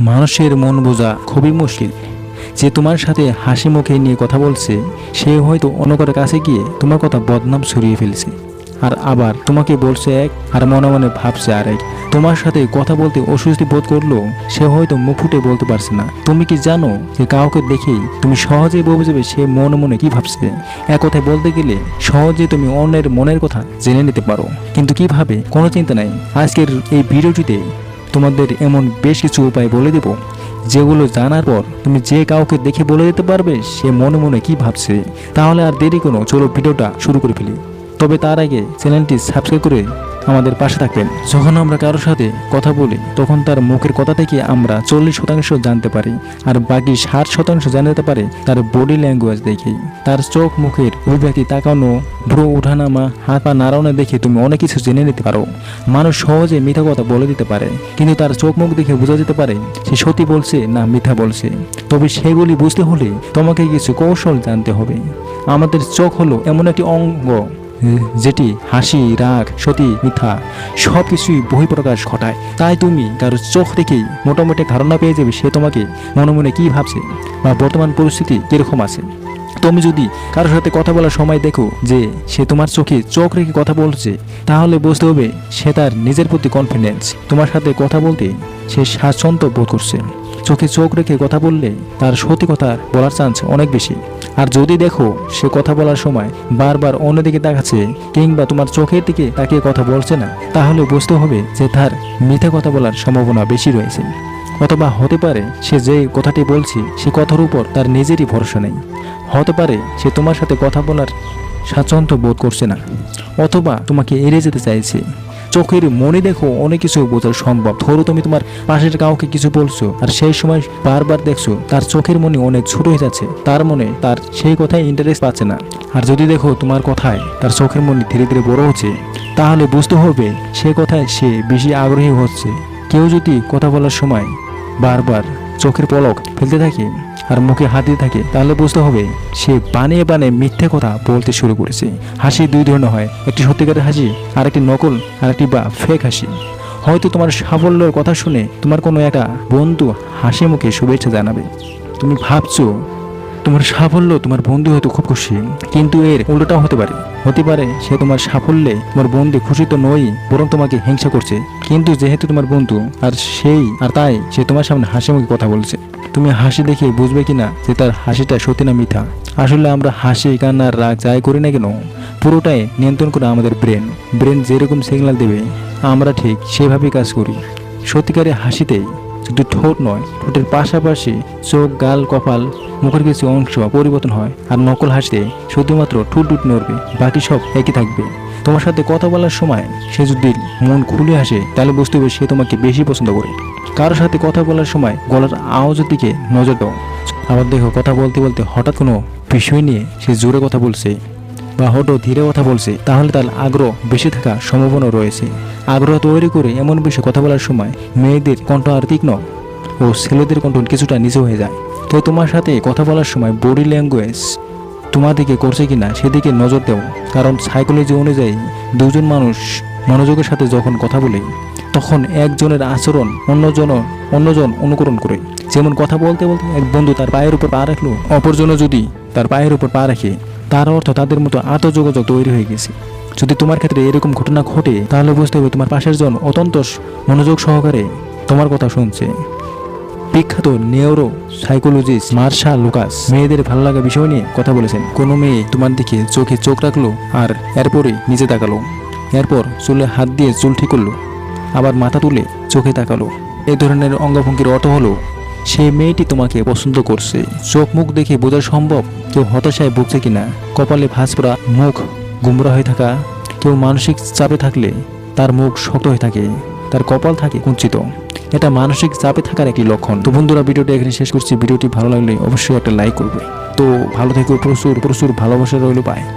মানুষের মন বোঝা খুবই মুশকিল। যে তোমার সাথে হাসি মুখে নিয়ে কথা বলছে, সে হয়তো অন্য কাছে গিয়ে তোমার কথা বদনাম ছড়িয়ে ফেলছে। আর আবার তোমাকে বলছে এক, আর মনে মনে ভাবছে আরেক। তোমার সাথে কথা বলতে অস্বস্তি বোধ করল সে হয়তো মুখ ফুটে বলতে পারছে না। তুমি কি জানো যে কাউকে দেখেই তুমি সহজেই বুঝে যাবে সে মনে মনে কি ভাবছে? এক কথায় বলতে গেলে সহজে তুমি অন্যের মনের কথা জেনে নিতে পারো। কিন্তু কীভাবে? কোনো চিন্তা নাই। আজকের এই ভিডিওটিতে তোমাদের এমন বেশ কিছু উপায় বলে দেব, যেগুলো জানার পর তুমি যে কাউকে দেখে বলে দিতে পারবে, সে মনে মনে কি ভাবছে, তাহলে আর দেরি কোনো চলো ভিডিওটা শুরু করে ফেলি। তবে তার আগে চ্যানেলটি সাবস্ক্রাইব করে আমাদের পাশে থাকবেন যখন আমরা কারোর সাথে কথা বলি, তখন তার মুখের কথা থেকে আমরা চল্লিশ শতাংশ জানতে পারি আর বাকি ষাট শতাংশ জানতে পারে তার বডি ল্যাঙ্গুয়েজ দেখেই। তার চোখ মুখের অভিব্যক্তি তাকানো, ভ্রু উঠানামা, হাত পা নাড়ানো দেখে তুমি অনেক কিছু জেনে নিতে পারো। মানুষ সহজে মিথ্যা কথা বলে দিতে পারে, কিন্তু তার চোখ মুখ দেখে বোঝা যেতে পারে সে সত্যি বলছে না মিথ্যা বলছে। তবে সেগুলি বুঝতে হলে তোমাকে কিছু কৌশল জানতে হবে। আমাদের চোখ হলো এমন একটি অঙ্গ। যেটি হাসি, রাগ, সতী, মিথ্যা সব কিছুই বহিঃপ্রকাশ ঘটায়। তাই তুমি কারও চোখ দেখেই মোটামুটি ধারণা পেয়ে যাবে সে তোমাকে মনে মনে কী ভাবছে বা বর্তমান পরিস্থিতি কীরকম আছে। তুমি যদি কারোর সাথে কথা বলার সময় দেখো যে সে তোমার চোখে চোখ রেখে কথা বলছে, তাহলে বুঝতে হবে সে তার নিজের প্রতি কনফিডেন্স তোমার সাথে কথা বলতে সে স্বাচ্ছন্দ্য বোধ করছে। চোখে চোখ রেখে কথা বললে তার সত্যি কথা বলার চান্স অনেক বেশি। আর যদি দেখো সে কথা বলার সময় বারবার অন্যদিকে তাকাচ্ছে কিংবা তোমার চোখের দিকে তাকিয়ে কথা বলছে না, তাহলে বুঝতে হবে যে তার মিথ্যা কথা বলার সম্ভাবনা বেশি রয়েছে। অথবা হতে পারে সে যে কথাটি বলছে, সে কথার উপর তার নিজেরই ভরসা নেই। হতে পারে সে তোমার সাথে কথা বলার স্বাচ্ছন্দ্য বোধ করছে না, অথবা তোমাকে এড়িয়ে যেতে চাইছে। চোখের মনে দেখো, অনেক কিছু বোঝা সম্ভব। ধরো তুমি তোমার পাশের কাউকে কিছু বলছো, আর সেই সময় বারবার দেখছ, তার চোখের মনে অনেক ছোট হয়ে যাচ্ছে। তার মনে তার সেই কথায় ইন্টারেস্ট পাচ্ছে না। আর যদি দেখো তোমার কথায় তার চোখের মনে ধীরে ধীরে বড় হচ্ছে, তাহলে বুঝতে হবে সে কথায় সে বেশি আগ্রহী হচ্ছে। কেউ যদি কথা বলার সময় বারবার চোখের পলক ফেলতে থাকে আর মুখে হাত দিতে থাকে, তাহলে বুঝতে হবে সে বানিয়ে বানিয়ে মিথ্যে কথা বলতে শুরু করেছে। হাসি দুই ধরনের হয়, একটি সত্যিকারের হাসি আর একটি নকল আর একটি বা ফেক হাসি। হয়তো তোমার সাফল্যের কথা শুনে তোমার কোনো একটা বন্ধু হাসি মুখে শুভেচ্ছা জানাবে। তুমি ভাবছ, তোমার সাফল্য তোমার বন্ধু হয়তো খুব খুশি, কিন্তু এর উল্টোটাও হতে পারে। হতে পারে সে তোমার সাফল্যে তোমার বন্ধু খুশি তো নয় বরং তোমাকে হিংসা করছে। কিন্তু যেহেতু তোমার বন্ধু, আর সেই, আর তাই সে তোমার সামনে হাসি মুখে কথা বলছে। তুমি হাসি দেখে বুঝবে কিনা যে তার হাসিটা সত্যি না মিথ্যা? আসলে আমরা হাসি কান্নার রাগ যাই করি না কেন? পুরোটাই নিয়ন্ত্রণ করে আমাদের ব্রেন। ব্রেন যেরকম সিগন্যাল দেবে, আমরা ঠিক সেভাবেই কাজ করি। সত্যিকারের হাসিতে শুধু ঠোঁট নয়, ঠোঁটের পাশাপাশি চোখ, গাল, কপাল, মুখের কিছু অংশ পরিবর্তন হয়। আর নকল হাসিতে শুধুমাত্র ঠুট টুট নড়বে, বাকি সব একই থাকবে। তোমার সাথে কথা বলার সময় সে যদি মন খুলে আসে, তাহলে বুঝতে হবে সে তোমাকে বেশি পছন্দ করে। কারোর সাথে কথা বলার সময় গলার আওয়াজের দিকে নজর দাও। আবার দেখো, কথা বলতে বলতে হঠাৎ কোনো বিষয় নিয়ে সে জোরে কথা বলছে বা হঠাৎ ধীরে কথা বলছে, তাহলে তার আগ্রহ বেশি থাকার সম্ভাবনা রয়েছে। আগ্রহ তৈরি করে এমন বিষয়ে কথা বলার সময় মেয়েদের কণ্ঠ আর তীক্ষ্ণ ও ছেলেদের কণ্ঠ কিছুটা নিচু হয়ে যায়। তো তোমার সাথে কথা বলার সময় বডি ল্যাঙ্গুয়েজ তোমার দিকে করছে কিনা সেদিকে নজর দেও। কারণ সাইকোলজি অনুযায়ী দুজন মানুষ মনোযোগের সাথে যখন কথা বলে, তখন একজনের আচরণ অন্যজন অন্যজন অনুকরণ করে। যেমন কথা বলতে বলতে এক বন্ধু তার পায়ের উপর পা রাখল, অপরজনও যদি তার পায়ের উপর পা রাখে, তার অর্থ তাদের মতো আত্মযোগাযোগ তৈরি হয়ে গেছে। যদি তোমার ক্ষেত্রে এরকম ঘটনা ঘটে, তাহলে বুঝতে হবে তোমার পাশের জন অত্যন্ত মনোযোগ সহকারে তোমার কথা শুনছে। বিখ্যাত নেওরো সাইকোলজিস্ট মার্শা লুকাস মেয়েদের ভালো লাগা বিষয় নিয়ে কথা বলেছেন। কোনো মেয়ে তোমার দিকে চোখে চোখ রাখল আর এরপরে নিচে তাকালো। এরপর চুলে হাত দিয়ে চুল ঠিক করল, আবার মাথা তুলে চোখে তাকালো। এই ধরনের অঙ্গভঙ্গির অর্থ হলো সেই মেয়েটি তোমাকে পছন্দ করছে। চোখ মুখ দেখে বোঝা সম্ভব কেউ হতাশায় ভুগছে কিনা। কপালে ভাঁজ পড়া মুখ, গুমরা হয়ে থাকা, কেউ মানসিক চাপে থাকলে তার মুখ শক্ত হয়ে থাকে, তার কপাল থাকে কুঞ্চিত। এটা মানসিক চাপে থাকার একটি লক্ষণ। তো বন্ধুরা, ভিডিওটি এখানে শেষ করছি। ভিডিওটি ভালো লাগলে অবশ্যই একটা লাইক করবে। তো ভালো থেকো, প্রচুর প্রচুর ভালোবাসা রইল পায়